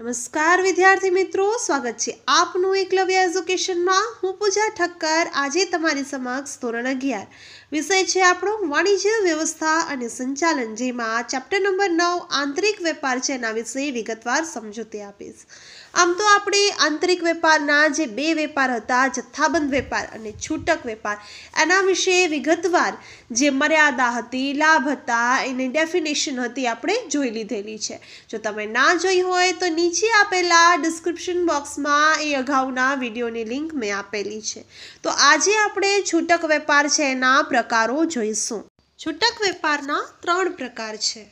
નમસ્કાર વિદ્યાર્થી મિત્રો, સ્વાગત છે આપનું એકલવ્ય એજ્યુકેશનમાં. હું પૂજા ઠક્કર, આજે તમારી સમક્ષ ધોરણ અગિયાર. વિષય છે આપણો વાણિજ્ય વ્યવસ્થા અને સંચાલન, જેમાં ચેપ્ટર નંબર નવ આંતરિક વેપાર છે, એના વિશે વિગતવાર સમજૂતી આપીશ. આમ તો આપણે આંતરિક વેપારના જે બે વેપાર હતા, જથ્થાબંધ વેપાર અને છૂટક વેપાર, એના વિશે વિગતવાર જે મર્યાદા હતી, લાભ હતા, એની ડેફિનેશન હતી આપણે જોઈ લીધેલી છે. જો તમે ના જોઈ હોય તો નીચે આપેલા ડિસ્ક્રિપ્શન બોક્સમાં એ અગાઉના વિડીયોની લિંક મેં આપેલી છે. તો આજે આપણે છૂટક વેપાર છે એના પ્રકારો જોઈશું. છૂટક વેપારના ત્રણ પ્રકાર છે.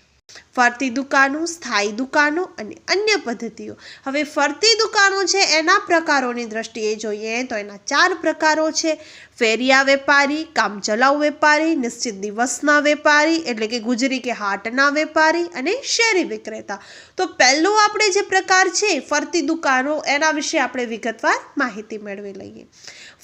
ફરતી દુકાનો, સ્થાયી દુકાનો અને અન્ય પદ્ધતિઓ. હવે ફરતી દુકાનો છે એના પ્રકારોની દ્રષ્ટિએ જોઈએ તો એના ચાર પ્રકારો છે. ફેરિયા વેપારી, કામચલાઉ વેપારી, નિશ્ચિત દિવસના વેપારી, એટલે કે ગુજરી કે હાટના વેપારી અને શેરી વિક્રેતા. તો પહેલો આપણે જે પ્રકાર છે ફરતી દુકાનો, એના વિશે આપણે વિગતવાર માહિતી મેળવી લઈએ.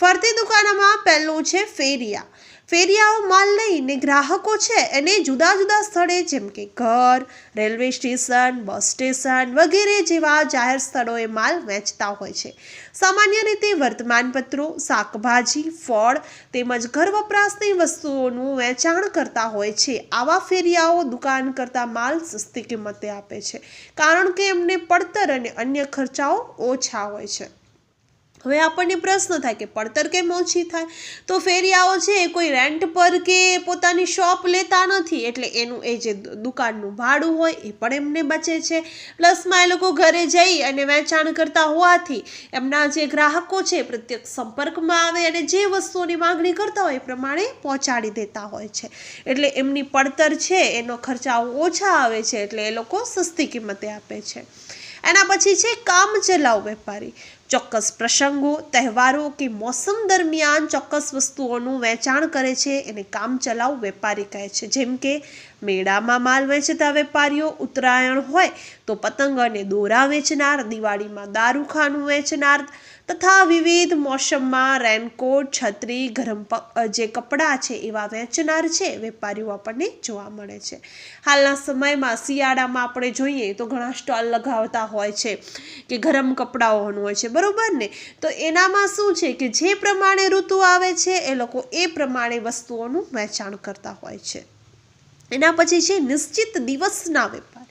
ફરતી દુકાનોમાં પહેલું છે ફેરિયા. ફેરિયાઓ માલ લઈને ગ્રાહકો છે એને જુદા જુદા સ્થળે જેમ કે ઘર, રેલવે સ્ટેશન, બસ સ્ટેશન વગેરે જેવા જાહેર સ્થળોએ માલ વેચતા હોય છે. સામાન્ય રીતે વર્તમાનપત્રો, શાકભાજી, ફળ તેમજ ઘર વપરાશની વસ્તુઓનું વેચાણ કરતા હોય છે. આવા ફેરિયાઓ દુકાન કરતાં માલ સસ્તી કિંમતે આપે છે, કારણ કે એમને પડતર અને અન્ય ખર્ચાઓ ઓછા હોય છે. હવે આપણને પ્રશ્ન થાય કે પડતર કેમ ઓછી થાય? તો ફેરિયાઓ છે એ કોઈ રેન્ટ પર કે પોતાની શોપ લેતા નથી, એટલે એનું એ જે દુકાનનું ભાડું હોય એ પણ એમને બચે છે. પ્લસમાં એ લોકો ઘરે જઈ અને વેચાણ કરતા હોવાથી એમના જે ગ્રાહકો છે પ્રત્યક્ષ સંપર્કમાં આવે અને જે વસ્તુઓની માંગણી કરતા હોય એ પ્રમાણે પહોંચાડી દેતા હોય છે. એટલે એમની પડતર છે, એનો ખર્ચાઓ ઓછા આવે છે, એટલે એ લોકો સસ્તી કિંમતે આપે છે. એના પછી છે કામ ચલાઉ વેપારી. ચોક્કસ પ્રસંગો, તહેવારો કે મોસમ દરમિયાન ચોક્કસ વસ્તુઓનું વેચાણ કરે છે, એને કામ ચલાઉ વેપારી કહે છે. જેમ કે, મેળામાં માલ વેચતા વેપારીઓ ઉત્તરાયણ હોય તો પતંગ અને દોરા વેચનાર, દિવાળીમાં દારૂખાનું વેચનાર તથા વિવિધ મોસમમાં રેનકોટ છત્રી, ગરમ જે કપડાં છે એવા વેચનાર છે, વેપારીઓ આપણને જોવા મળે છે. હાલના સમયમાં શિયાળામાં આપણે જોઈએ તો ઘણા સ્ટોલ લગાવતા હોય છે કે ગરમ કપડાઓનું હોય છે, બરાબર ને? તો એનામાં શું છે કે જે પ્રમાણે ઋતુ આવે છે એ લોકો એ પ્રમાણે વસ્તુઓનું વેચાણ કરતા હોય છે. એના પછી છે નિશ્ચિત દિવસના વેપાર.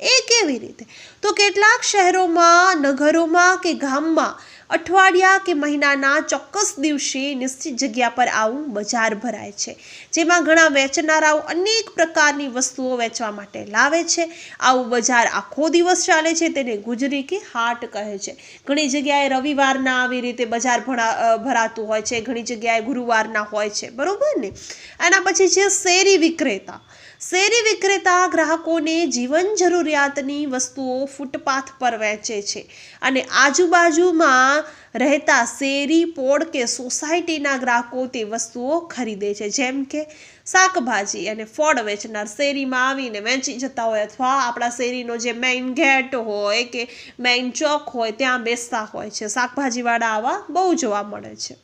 એ કેવી રીતે? તો કેટલાક શહેરોમાં, નગરોમાં કે ગામમાં અઠવાડિયા કે મહિનાના ચોક્કસ દિવસે નિશ્ચિત જગ્યા પર આવું બજાર ભરાય છે. જેમાં ઘણા વેચનારાઓ અનેક પ્રકારની વસ્તુઓ વેચવા માટે લાવે છે. આવું બજાર આખો દિવસ ચાલે છે, તેને ગુજરી કે હાટ કહે છે. ઘણી જગ્યાએ રવિવારના આવી રીતે બજાર ભરા ભરાતું હોય છે, ઘણી જગ્યાએ ગુરુવારના હોય છે, બરાબર ને? એના પછી છે શેરી વિક્રેતા. શેરી વિક્રેતા ગ્રાહકોને જીવન જરૂરિયાતની વસ્તુઓ ફૂટપાથ પર વેચે છે અને આજુબાજુમાં રહેતા શેરી, પોળ કે સોસાયટીના ગ્રાહકો તે વસ્તુઓ ખરીદે છે. જેમ કે શાકભાજી અને ફળ વેચનાર શેરીમાં આવીને વેચી જતા હોય અથવા આપણા શેરીનો જે મેઇન ગેટ હોય કે મેઇન ચોક હોય ત્યાં બેસતા હોય છે. શાકભાજીવાળા આવા બહુ જોવા મળે છે.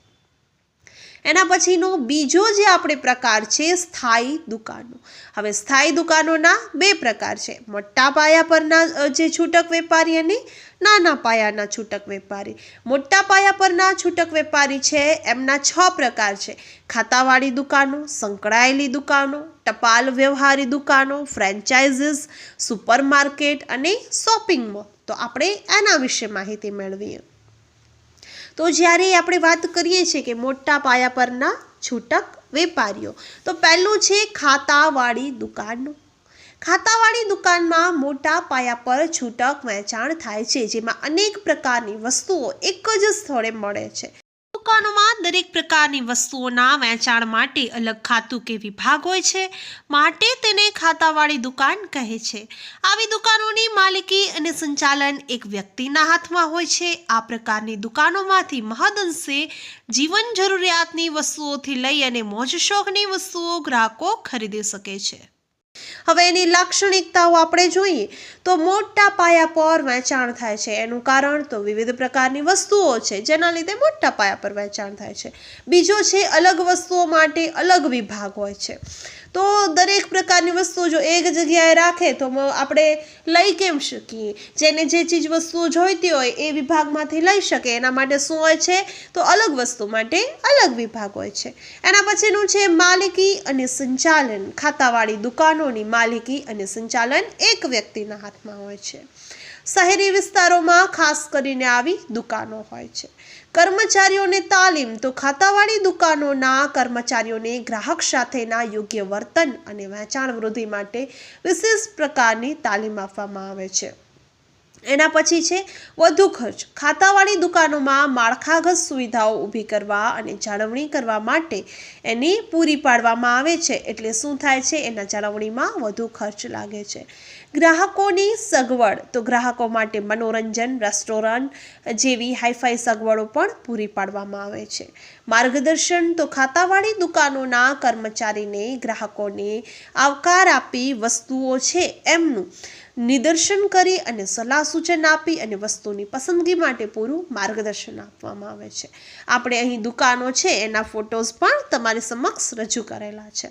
એના પછીનો બીજો જે આપણે પ્રકાર છે સ્થાયી દુકાનો. હવે સ્થાયી દુકાનોના બે પ્રકાર છે. મોટા પાયા પરના જે છૂટક વેપારી અને નાના પાયાના છૂટક વેપારી. મોટા પાયા પરના છૂટક વેપારી છે, એમના છ પ્રકાર છે. ખાતાવાળી દુકાનો, સંકળાયેલી દુકાનો, ટપાલ વ્યવહારી દુકાનો ફ્રેન્ચાઇઝીસ સુપરમાર્કેટ અને શોપિંગ મોલ તો આપણે એના વિશે માહિતી મેળવીએ. તો જ્યારે આપણે વાત કરીએ છીએ કે મોટા પાયા પરના છૂટક વેપારીઓ, તો પહેલું છે ખાતાવાળી દુકાનો. ખાતાવાળી દુકાનમાં મોટા પાયા પર છૂટક વેચાણ થાય છે, જેમાં અનેક પ્રકારની વસ્તુઓ એક જ સ્થળે મળે છે. દુકાનોમાં દરેક પ્રકારની વસ્તુઓના વેચાણ માટે અલગ ખાતું કે વિભાગ હોય છે, માટે તેને ખાતાવાળી દુકાન કહે છે. આવી દુકાનોની માલિકી અને સંચાલન એક વ્યક્તિના હાથમાં હોય છે. આ પ્રકારની દુકાનોમાંથી મહદઅંશે જીવન જરૂરિયાતની વસ્તુઓથી લઈ અને મોજ શોખની વસ્તુઓ ગ્રાહકો ખરીદી શકે છે. હવે એની લાક્ષણિકતાઓ આપણે જોઈએ તો મોટા પાયા પર વેચાણ થાય છે. એનું કારણ તો વિવિધ પ્રકારની વસ્તુઓ છે, જેના લીધે મોટા પાયા પર વેચાણ થાય છે. બીજો છે, અલગ વસ્તુઓ માટે અલગ વિભાગ હોય છે. તો દરેક પ્રકારની વસ્તુ જો એક જગ્યાએ રાખે તો આપણે લઈ કેમ શકીએ? જેને જે ચીજ વસ્તુઓ જોઈતી હોય એ વિભાગમાંથી લઈ શકે. એના માટે શું હોય છે? તો અલગ વસ્તુ માટે અલગ વિભાગ હોય છે. એના પછીનું છે માલિકી અને સંચાલન. ખાતાવાળી દુકાનોની માલિકી અને સંચાલન એક વ્યક્તિના હાથમાં હોય છે. શહેરી વિસ્તારોમાં ખાસ કરીને આવી દુકાનો હોય છે. કર્મચારીઓને તાલીમ તો ખાતાવાળી દુકાનોના કર્મચારીઓને ગ્રાહક સાથેના યોગ્ય વર્તન અને વેચાણ વૃદ્ધિ માટે વિશેષ પ્રકારની તાલીમ આપવામાં આવે છે. એના પછી છે, વધુ ખર્ચ. ખાતાવાળી દુકાનોમાં માળખાગત સુવિધાઓ ઊભી કરવા અને જાળવણી કરવા માટે એની પૂરી પાડવામાં આવે છે. એટલે શું થાય છે, એના જાળવણીમાં વધુ ખર્ચ લાગે છે. ગ્રાહકોની સગવડ. તો ગ્રાહકો માટે મનોરંજન, રેસ્ટોરન્ટ જેવી હાઈફાઈ સગવડો પણ પૂરી પાડવામાં આવે છે. માર્ગદર્શન. તો ખાતાવાળી દુકાનોના કર્મચારીને ગ્રાહકોને આવકાર આપી વસ્તુઓ છે, એમનું નિદર્શન કરી અને સલાહ સૂચન આપી અને વસ્તુની પસંદગી માટે પૂરું માર્ગદર્શન આપવામાં આવે છે. આપણે અહીં દુકાનો છે, એના ફોટોઝ પણ તમારી સમક્ષ રજૂ કરેલા છે.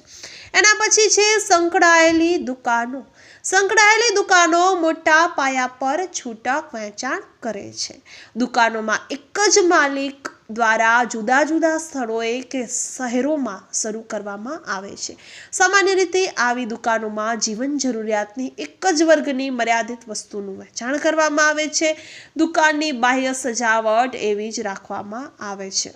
એના પછી છે સંકળાયેલી દુકાનો. સંકળાયેલી દુકાનો મોટા પાયા પર છૂટક વેચાણ કરે છે. દુકાનોમાં એક જ માલિક દ્વારા જુદા જુદા સ્થળોએ કે શહેરોમાં શરૂ કરવામાં આવે છે. સામાન્ય રીતે આવી દુકાનોમાં જીવન જરૂરિયાતની એક જ વર્ગની મર્યાદિત વસ્તુનું વેચાણ કરવામાં આવે છે. દુકાનની બાહ્ય સજાવટ એવી જ રાખવામાં આવે છે.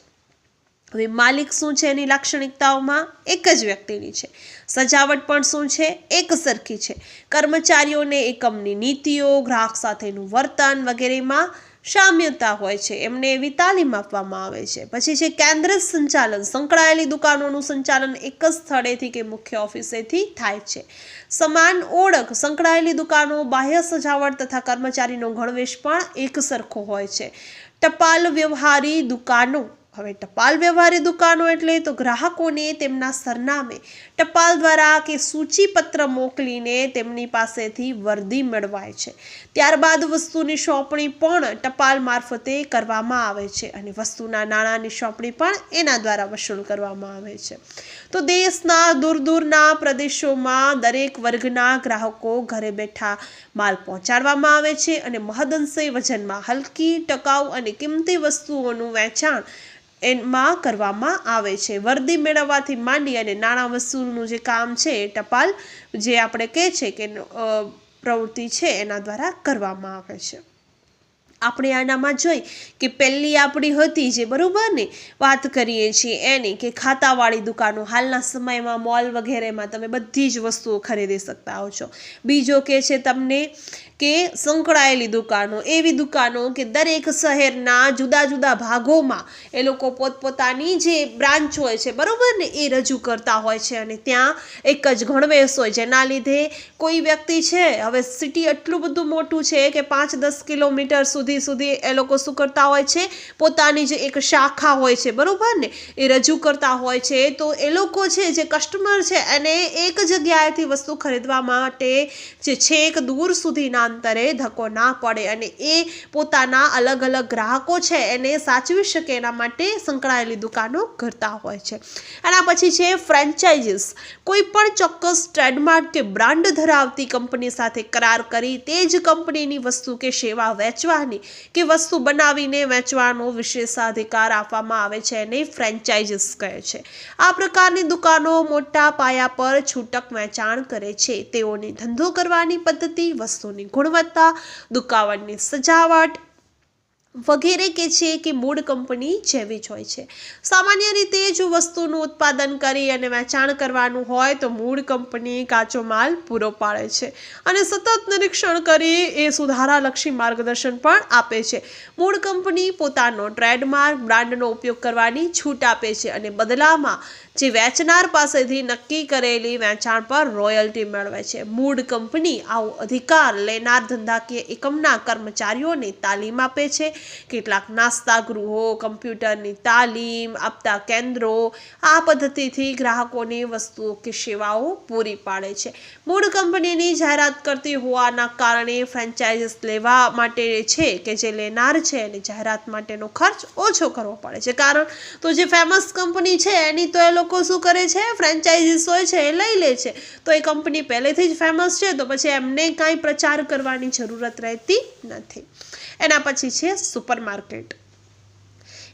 હવે માલિક શું છે એની લાક્ષણિકતાઓમાં? એક જ વ્યક્તિની છે. સજાવટ પણ શું છે? એક સરખી છે. કર્મચારીઓને એકમની નીતિઓ, ગ્રાહક સાથેનું વર્તન વગેરેમાં સામ્યતા હોય છે, એમને એવી તાલીમ આપવામાં આવે છે. પછી છે કેન્દ્ર સંચાલન, સંકળાયેલી દુકાનોનું સંચાલન એક જ સ્થળેથી કે મુખ્ય ઓફિસેથી થાય છે. સમાન ઓળખ, સંકળાયેલી દુકાનો, બાહ્ય સજાવટ તથા કર્મચારીનો ગણવેશ પણ એક સરખો હોય છે. ટપાલ વ્યવહારી દુકાનો. હવે ટપાલ વ્યવહારી દુકાનો એટલે તો ગ્રાહકોને તેમના સરનામે ટપાલ દ્વારા કે સૂચિપત્ર મોકલીને તેમની પાસેથી વર્દી મેળવાય છે. ત્યારબાદ વસ્તુની સોંપણી પણ ટપાલ મારફતે કરવામાં આવે છે અને વસ્તુના નાણાંની સોંપણી પણ એના દ્વારા વસૂલ કરવામાં આવે છે. તો દેશના દૂર દૂરના પ્રદેશોમાં દરેક વર્ગના ગ્રાહકો ઘરે બેઠા માલ પહોંચાડવામાં આવે છે અને મહદઅંશે વજનમાં હલકી ટકાઉ અને કિંમતી વસ્તુઓનું વેચાણ એમાં કરવામાં આવે છે. વર્દી મેળવવાથી માંડી અને નાણાં વસૂલનું જે કામ છે એ ટપાલ જે આપણે કહે છે કે પ્રવૃત્તિ છે એના દ્વારા કરવામાં આવે છે. આપણે આનામાં જોઈ કે પહેલી આપણી હતી જે, બરાબર ને? વાત કરીએ છીએ એની કે ખાતાવાળી દુકાનો. હાલના સમયમાં મોલ વગેરેમાં તમે બધી જ વસ્તુઓ ખરીદી શકતા હો છો. બીજો કે છે તમને કે સંકળાયેલી દુકાનો. એવી દુકાનો કે દરેક શહેરના જુદા જુદા ભાગોમાં એ લોકો પોતપોતાની જે બ્રાન્ચ હોય છે, બરાબર ને? એ રજૂ કરતા હોય છે અને ત્યાં એક જ ગણવેશ હોય. જેના લીધે કોઈ વ્યક્તિ છે, હવે સિટી એટલું બધું મોટું છે કે પાંચ દસ કિલોમીટર સુધી સુધી સુધી એ લોકો શું કરતા હોય છે? પોતાની જે એક શાખા હોય છે, બરાબર ને? એ રજૂ કરતા હોય છે. તો એ લોકો છે, જે કસ્ટમર છે, એને એક જગ્યાએથી વસ્તુ ખરીદવા માટે જે છેક દૂર સુધીના અંતરે ધક્કો ના પડે અને એ પોતાના અલગ અલગ ગ્રાહકો છે, એને સાચવી શકે એના માટે સંકળાયેલી દુકાનો કરતા હોય છે. એના પછી છે ફ્રેન્ચાઇઝીસ કોઈ પણ ચોક્કસ ટ્રેડમાર્ક કે બ્રાન્ડ ધરાવતી કંપની સાથે કરાર કરી તે જ કંપનીની વસ્તુ કે સેવા વેચવાની કે વસ્તુ બનાવીને વેચવાનો વિશેષાધિકાર આપવામાં આવે છે એને ફ્રેન્ચાઇઝીસ કહે છે. આ પ્રકારની દુકાનો મોટા પાયા પર છૂટક વેચાણ કરે છે. તેઓની ધંધો કરવાની પદ્ધતિ, વસ્તુની ગુણવત્તા દુકાવણની સજાવટ વગેરે કે છે કે મૂળ કંપની જેવી જ હોય છે. સામાન્ય રીતે જો વસ્તુનું ઉત્પાદન કરી અને વેચાણ કરવાનું હોય તો મૂળ કંપની કાચો માલ પૂરો પાડે છે અને સતત નિરીક્ષણ કરી એ સુધારાલક્ષી માર્ગદર્શન પણ આપે છે. મૂળ કંપની પોતાનો ટ્રેડમાર્ક, બ્રાન્ડનો ઉપયોગ કરવાની છૂટ આપે છે અને બદલામાં જે વેચનાર પાસેથી નક્કી કરેલી વેચાણ પર રોયલ્ટી મેળવે છે. મૂળ કંપની આવો અધિકાર લેનાર ધંધાકીય એકમના કર્મચારીઓને તાલીમ આપે છે. કેટલાક નાસ્તા ગૃહો કમ્પ્યુટરની તાલીમ આપતા કેન્દ્રો આ પદ્ધતિથી ગ્રાહકોને વસ્તુઓ કે સેવાઓ પૂરી પાડે છે. મૂળ કંપનીની જાહેરાત કરતી હોવાના કારણે ફ્રેન્ચાઇઝીસ લેવા માટે છે કે જે લેનાર છે એને જાહેરાત માટેનો ખર્ચ ઓછો કરવો પડે છે. કારણ તો જે ફેમસ કંપની છે એની તો એ લોકો લોકો શું કરે છે? ફ્રેન્ચાઇઝીસ હોય છે, એ લઈ લે છે. તો એ કંપની પહેલેથી જ ફેમસ છે, તો પછી એમને કાંઈ પ્રચાર કરવાની જરૂરત રહેતી નથી. એના પછી છે સુપર માર્કેટ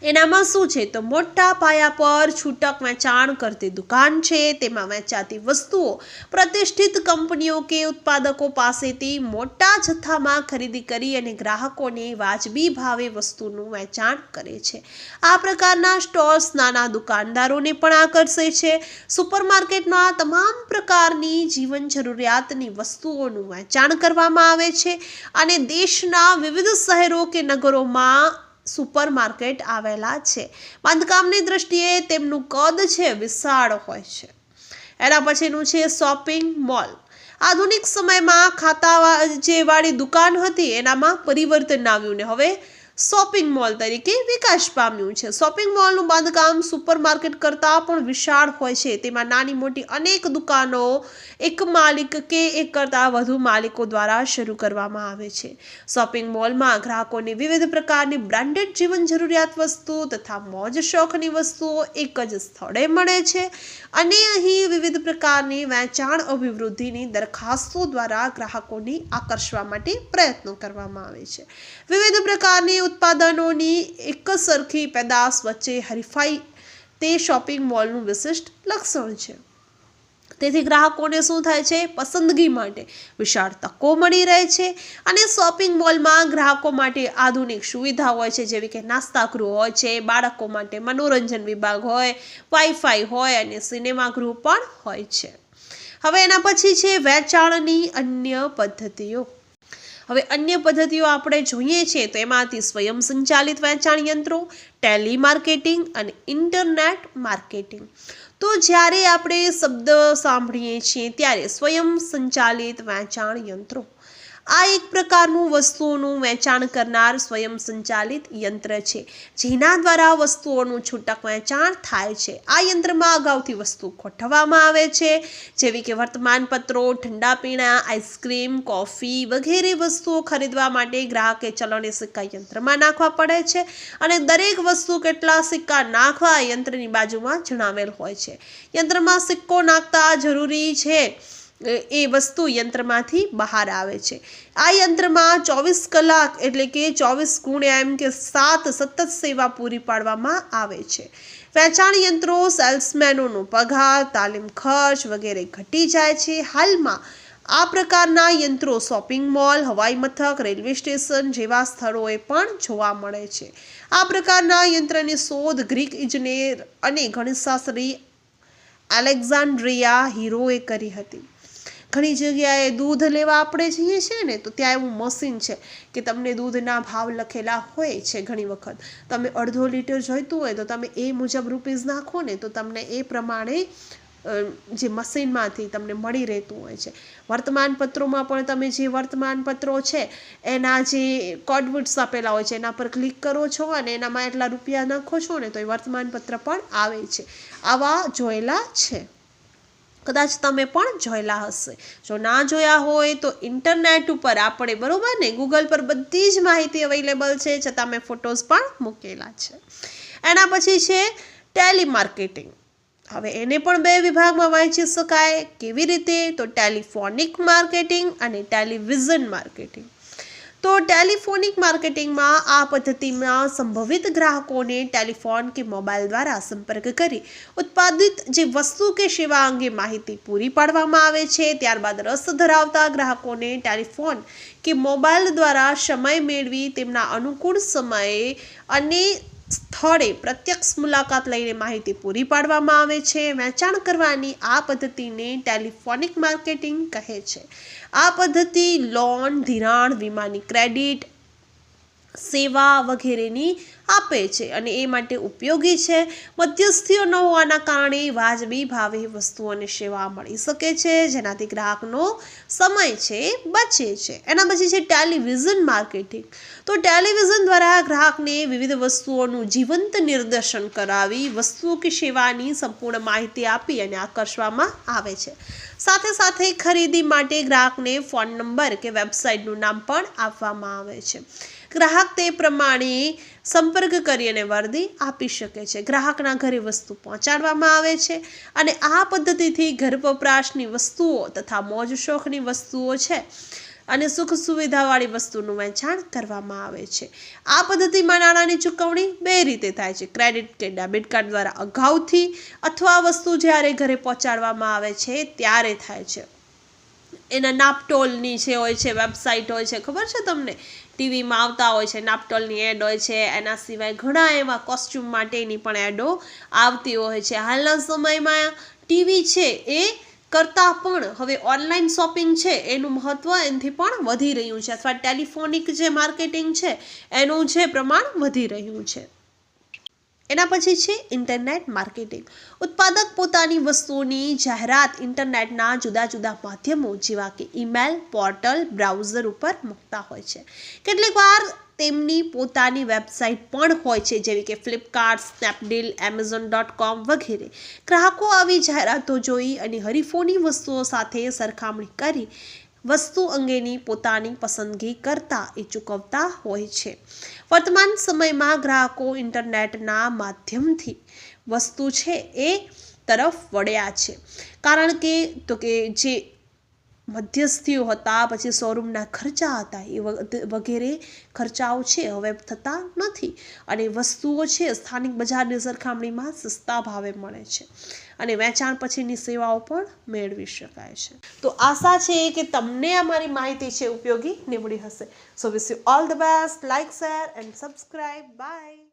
એનામાં શું છે? તો મોટા પાયા પર છૂટક વેચાણ કરતી દુકાન છે. તેમાં વેચાતી વસ્તુઓ પ્રતિષ્ઠિત કંપનીઓ કે ઉત્પાદકો પાસેથી મોટા જથ્થામાં ખરીદી કરી અને ગ્રાહકોને વાજબી ભાવે વસ્તુનું વેચાણ કરે છે. આ પ્રકારના સ્ટોર્સ નાના દુકાનદારોને પણ આકર્ષે છે. સુપરમાર્કેટમાં તમામ પ્રકારની જીવન જરૂરિયાતની વસ્તુઓનું વેચાણ કરવામાં આવે છે અને દેશના વિવિધ શહેરો કે નગરોમાં સુપર માર્કેટ આવેલા છે. બાંધકામની દ્રષ્ટિએ તેમનું કદ છે, વિશાળ હોય છે. એના પછીનું છે શોપિંગ મોલ. આધુનિક સમયમાં ખાતા જે વાળી દુકાન હતી, એનામાં પરિવર્તન આવ્યું ને હવે શોપિંગ મોલ તરીકે વિકાસ પામ્યું છે. શોપિંગ મોલનું બાંધકામ સુપર માર્કેટ કરતાં પણ વિશાળ હોય છે. તેમાં નાની મોટી અનેક દુકાનો એક માલિક કે એક કરતાં વધુ માલિકો દ્વારા શરૂ કરવામાં આવે છે. શોપિંગ મોલમાં ગ્રાહકોને વિવિધ પ્રકારની બ્રાન્ડેડ જીવન જરૂરિયાત વસ્તુઓ તથા મોજ શોખની વસ્તુઓ એક જ સ્થળે મળે છે અને અહીં વિવિધ પ્રકારની વેચાણ અભિવૃદ્ધિની દરખાસ્તો દ્વારા ગ્રાહકોને આકર્ષવા માટે પ્રયત્નો કરવામાં આવે છે. વિવિધ પ્રકારની ઉત્પાદનોની એક સરખી પેદાશ વચ્ચે હરીફાઈ તે શોપિંગ મોલનું વિશિષ્ટ લક્ષણ છે. તેથી ગ્રાહકોને શું થાય છે? પસંદગી માટે વિશાળ તકો મળી રહે છે અને શોપિંગ મોલમાં ગ્રાહકો માટે આધુનિક સુવિધા હોય છે, જેવી કે નાસ્તા ગૃહ હોય છે, બાળકો માટે મનોરંજન વિભાગ હોય, વાઈફાઈ હોય અને સિનેમા ગૃહ પણ હોય છે. હવે એના પછી છે વેચાણની અન્ય પદ્ધતિઓ. હવે અન્ય પદ્ધતિઓ આપણે જોઈએ છીએ તો એમાંથી સ્વયં સંચાલિત વેચાણ યંત્રો ટેલી માર્કેટિંગ અને ઇન્ટરનેટ માર્કેટિંગ. તો જ્યારે આપણે શબ્દ સાંભળીએ છીએ ત્યારે સ્વયં સંચાલિત વેચાણ યંત્રો. આ એક પ્રકારનું વસ્તુઓનું વેચાણ કરનાર સ્વયં સંચાલિત યંત્ર છે, જેના દ્વારા વસ્તુઓનું છૂટક વેચાણ થાય છે. આ યંત્રમાં અગાઉથી વસ્તુ ગોઠવવામાં આવે છે, જેવી કે વર્તમાનપત્રો ઠંડા પીણા આઈસ્ક્રીમ, કોફી વગેરે વસ્તુઓ ખરીદવા માટે ગ્રાહકે ચલણી સિક્કા યંત્રમાં નાખવા પડે છે અને દરેક વસ્તુ કેટલા સિક્કા નાખવા યંત્રની બાજુમાં જણાવેલ હોય છે. યંત્રમાં સિક્કો નાખતા જરૂરી છે એ વસ્તુ યંત્રમાંથી બહાર આવે છે. આ યંત્રમાં ચોવીસ કલાક એટલે કે ચોવીસ ગુણ્યા એમ કે સાત સતત સેવા પૂરી પાડવામાં આવે છે. વેચાણ યંત્રો, સેલ્સમેનોનો પગાર, તાલીમ ખર્ચ વગેરે ઘટી જાય છે. હાલમાં આ પ્રકારના યંત્રો શોપિંગ મોલ, હવાઈ મથક, રેલવે સ્ટેશન જેવા સ્થળોએ પણ જોવા મળે છે. આ પ્રકારના યંત્રની શોધ ગ્રીક ઇજનેર અને ગણિતશાસ્ત્રી એલેક્ઝાન્ડ્રિયા હીરોએ કરી હતી. ઘણી જગ્યાએ દૂધ લેવા આપણે જઈએ છીએ ને, તો ત્યાં એવું મશીન છે કે તમને દૂધના ભાવ લખેલા હોય છે ઘણી વખત. તમે અડધો લીટર જોઈતું હોય તો તમે એ મુજબ રૂપીઝ નાખો ને, તો તમને એ પ્રમાણે જે મશીનમાંથી તમને મળી રહેતું હોય છે. વર્તમાનપત્રોમાં પણ તમે જે વર્તમાનપત્રો છે, એના જે કોડવુડ્સ આપેલા હોય છે, એના પર ક્લિક કરો છો અને એનામાં એટલા રૂપિયા નાખો છો ને, તો એ વર્તમાનપત્ર પણ આવે છે. આવા જોયેલા છે. કદાચ તમે પણ જોયેલા હશે. જો ના જોયા હોય તો ઇન્ટરનેટ ઉપર આપણે, બરાબર ને? ગૂગલ પર બધી જ માહિતી અવેલેબલ છે, છતાં મેં ફોટોઝ પણ મૂકેલા છે. એના પછી છે ટેલી માર્કેટિંગ હવે એને પણ બે વિભાગમાં વહેંચી શકાય. કેવી રીતે? તો ટેલિફોનિક માર્કેટિંગ અને ટેલિવિઝન માર્કેટિંગ તો ટેલિફોનિક માર્કેટિંગમાં આ પદ્ધતિમાં સંભવિત ગ્રાહકોને ટેલિફોન કે મોબાઈલ દ્વારા સંપર્ક કરી ઉત્પાદિત જે વસ્તુ કે સેવા અંગે માહિતી પૂરી પાડવામાં આવે છે. ત્યારબાદ રસ ધરાવતા ગ્રાહકોને ટેલિફોન કે મોબાઈલ દ્વારા સમય મેળવી તેમના અનુકૂળ સમયે અને સ્થળે પ્રત્યક્ષ મુલાકાત લઈને માહિતી પૂરી પાડવામાં આવે છે. વેચાણ કરવાની આ પદ્ધતિને ટેલિફોનિક માર્કેટિંગ કહે છે. આ પદ્ધતિ લોન, ધિરાણ, વીમાની ક્રેડિટ, સેવા વગેરેની આપે છે અને એ માટે ઉપયોગી છે. મધ્યસ્થીઓ ન હોવાના કારણે વાજબી ભાવે વસ્તુઓ અને સેવા મળી શકે છે, જેનાથી ગ્રાહકનો સમય છે, બચે છે. એના પછી છે ટેલિવિઝન માર્કેટિંગ. તો ટેલિવિઝન દ્વારા ગ્રાહકને વિવિધ વસ્તુઓનું જીવંત નિર્દેશન કરાવી વસ્તુઓ કે સેવાની સંપૂર્ણ માહિતી આપી અને આકર્ષવામાં આવે છે. સાથે સાથે ખરીદી માટે ગ્રાહકને ફોન નંબર કે વેબસાઇટનું નામ પણ આપવામાં આવે છે. ગ્રાહક તે પ્રમાણે સંપર્ક કરી અને વર્દી આપી શકે છે. ગ્રાહકના ઘરે વસ્તુ પહોંચાડવામાં આવે છે અને આ પદ્ધતિથી ઘર વપરાશની વસ્તુઓ તથા મોજ શોખની વસ્તુઓ છે અને સુખ સુવિધાવાળી વસ્તુનું વેચાણ કરવામાં આવે છે. આ પદ્ધતિમાં નાણાંની ચૂકવણી બે રીતે થાય છે. ક્રેડિટ કે ડેબિટ કાર્ડ દ્વારા અગાઉથી અથવા વસ્તુ જ્યારે ઘરે પહોંચાડવામાં આવે છે ત્યારે થાય છે. એના નાપટોલની જે હોય છે, વેબસાઇટ હોય છે, ખબર છે તમને? ટીવીમાં આવતા હોય છે, નાપટોલની એડ હોય છે, એના સિવાય ઘણા એવા કોસ્ચ્યુમ માટેની પણ એડો આવતી હોય છે. હાલના સમયમાં ટીવી છે એ કરતાં પણ હવે ઓનલાઈન શોપિંગ છે એનું મહત્ત્વ એનાથી પણ વધી રહ્યું છે અથવા ટેલિફોનિક જે માર્કેટિંગ છે એનું જે પ્રમાણ વધી રહ્યું છે. એના પછી છે ઇન્ટરનેટ માર્કેટિંગ. ઉત્પાદક પોતાની વસ્તુઓની જાહેરાત ઇન્ટરનેટના જુદા જુદા માધ્યમો જેવા કે ઈમેલ, પોર્ટલ, બ્રાઉઝર ઉપર મૂકતા હોય છે. કેટલીક વાર તેમની પોતાની વેબસાઇટ પણ હોય છે, જેવી કે Flipkart Snapdeal Amazon dot com વગેરે. ગ્રાહકો આવી જાહેરાતો જોઈ અને હરીફોની વસ્તુઓ સાથે સરખામણી કરી વસ્તુ અંગેની પોતાની પસંદગી કરતા એ ચૂકવતા હોય છે. વર્તમાન સમયમાં ગ્રાહકો ઇન્ટરનેટના માધ્યમથી વસ્તુ છે એ તરફ વળ્યા છે. કારણ કે, તો કે જે મધ્યસ્થીઓ હતા, પછી શોરૂમના ખર્ચા હતા, એ વગ- વગેરે ખર્ચાઓ છે, હવે થતા નથી. અને વસ્તુઓ છે, સ્થાનિક બજારની સરખામણીમાં સસ્તા ભાવે મળે છે. અને વેચાણ પછીની સેવાઓ પણ મેળવી શકાય છે. તો આશા છે કે તમને અમારી માહિતી છે ઉપયોગી, નીવડી હશે. So wish you all the best like share and subscribe bye